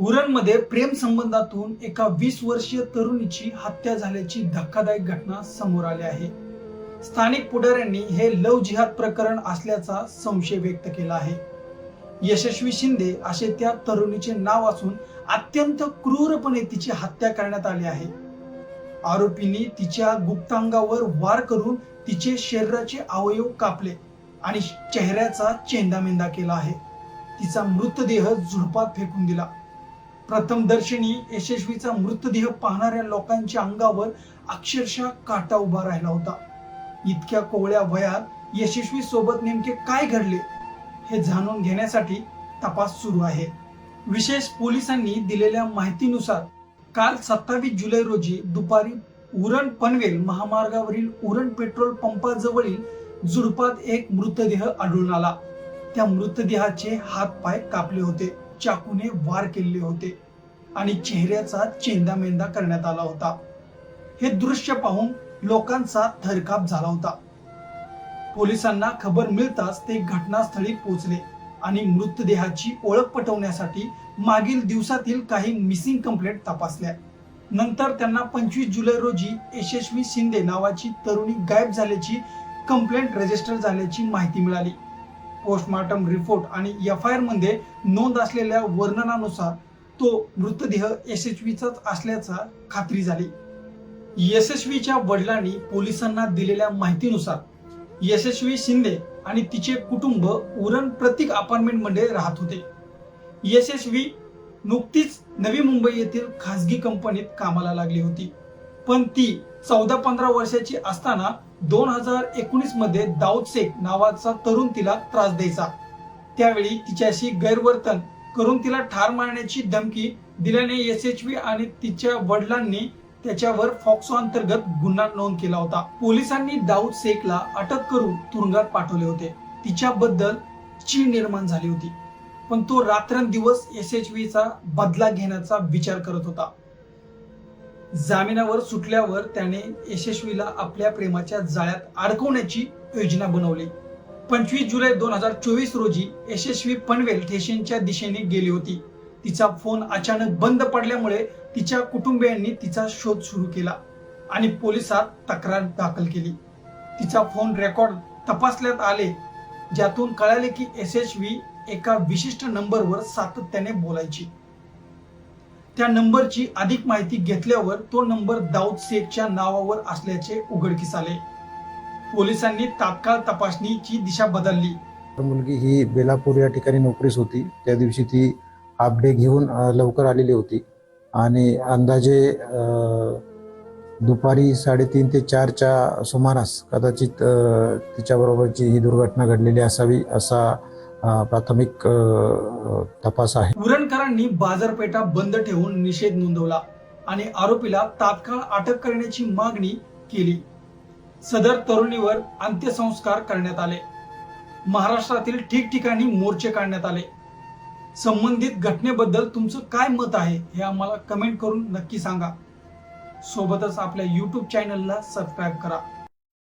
उरणमध्ये प्रेम संबंधातून एका वीस वर्षीय तरुणीची हत्या झाल्याची धक्कादायक घटना समोर आली आहे. स्थानिक पुढाऱ्यांनी हे लव जिहाद प्रकरण असल्याचा संशय व्यक्त केला आहे. यशस्वी शिंदे असे त्या तरुणीचे नाव असून अत्यंत क्रूरपणे तिची हत्या करण्यात आली आहे. आरोपींनी तिच्या गुप्तांगावर वार करून तिचे शरीराचे अवयव कापले आणि चेहऱ्याचा चेंदामेंदा केला आहे. तिचा मृतदेह झुडपात फेकून दिला. प्रथमदर्शनी यशस्वीचा मृतदेह पाहणाऱ्या लोकांच्या अंगावर अक्षरशः काटा उभा राहिला होता. इतक्या कोवळ्या वयात यशस्वी सोबत नेमके काय घडले हे जाणून घेण्यासाठी तपास सुरू आहे. विशेष पोलिसांनी दिलेल्या माहितीनुसार काल सत्तावीस जुलै रोजी दुपारी उरण पनवेल महामार्गावरील उरण पेट्रोल पंपाजवळील झुडपात एक मृतदेह आढळून आला. त्या मृतदेहाचे हात पाय कापले होते. चाकूने वार केलेले होते आणि चेहऱ्याचा चेंदामेंदा करण्यात आला होता. हे दृश्य पाहून लोकांचा थरकाप झाला होता. पोलिसांना खबर मिळताच ते घटनास्थळी पोहोचले आणि मृतदेहाची ओळख पटवण्यासाठी मागील दिवसातील काही मिसिंग कंप्लेंट तपासल्या. नंतर त्यांना पंचवीस जुलै रोजी यशस्वी शिंदे नावाची तरुणी गायब झाल्याची कंप्लेंट रजिस्टर झाल्याची माहिती मिळाली. पोस्टमार्टम रिपोर्ट आणि एफ आय आरमध्ये नोंद असलेल्या वर्णनानुसार तो मृतदेह यशस्वीचाच असल्याचा खात्री झाली. यशस्वीच्या वडिलांनी पोलिसांना दिलेल्या माहितीनुसार यशस्वी शिंदे आणि तिचे कुटुंब उरण प्रतीक अपार्टमेंटमध्ये राहत होते. यशस्वी नुकतीच नवी मुंबई येथील खासगी कंपनीत कामाला लागली होती. पण ती चौदा पंधरा वर्षाची असताना दोन हजार एकोणीसमध्ये दाऊद शेख नावाचा तरुण तिला त्रास द्यायचा. त्यावेळी तिच्याशी गैरवर्तन करून तिला ठार मारण्याची धमकी दिल्याने येस एच व्ही आणि तिच्या वडिलांनी त्याच्यावर फॉक्सो अंतर्गत गुन्हा नोंद केला होता. पोलिसांनी दाऊद शेखला अटक करून तुरुंगात पाठवले होते. तिच्याबद्दल चीड निर्माण झाली होती. पण तो रात्रंदिवस एस एच व्हीचा बदला घेण्याचा विचार करत होता. जामिनावर सुटल्यावर त्याने यशस्वीला आपल्या प्रेमाच्या जाळ्यात अडकवण्याची योजना बनवली. पंचवीस जुलै दोन हजार चोवीस रोजी यशस्वी पनवेल ठेशेंच्या दिशेने गेली होती. तिचा फोन अचानक बंद पडल्यामुळे तिच्या कुटुंबियांनी तिचा शोध सुरू केला आणि पोलिसात तक्रार दाखल केली. तिचा फोन रेकॉर्ड तपासण्यात आले ज्यातून कळाले की यशस्वी एका विशिष्ट नंबरवर सातत्याने बोलायची. त्या नंबरची अधिक माहिती घेतल्यावर तो नंबर दाऊद शेखच्या नावावर असल्याचे उघडकीस आले. पोलिसांनी तात्काळ तपासणीची दिशा बदलली. तर मुलगी ही बेलापूर या ठिकाणी नोकरीस होती. त्या दिवशी ती हाफ डे घेऊन अ, लवकर आलेली होती. आणि अंदाजे अ, दुपारी साडेतीन ते चारच्या सुमारास कदाचित अ, तिच्याबरोबरची ही दुर्घटना घडलेली असावी असा प्राथमिक तपास आहे. उरणकरांनी बाजारपेठा बंद ठेवून निषेध नोंदवला आणि आरोपीला तात्काळ अटक करण्याची मागणी केली. सदर तरुणीवर अंत्यसंस्कार करण्यात आले. महाराष्ट्रातील ठिकठिकाणी मोर्चे काढण्यात आले. संबंधित घटनेबद्दल तुमचं काय मत आहे हे आम्हाला कमेंट करून नक्की सांगा. सोबतच आपल्या यूट्यूब चॅनलला सबस्क्राईब करा.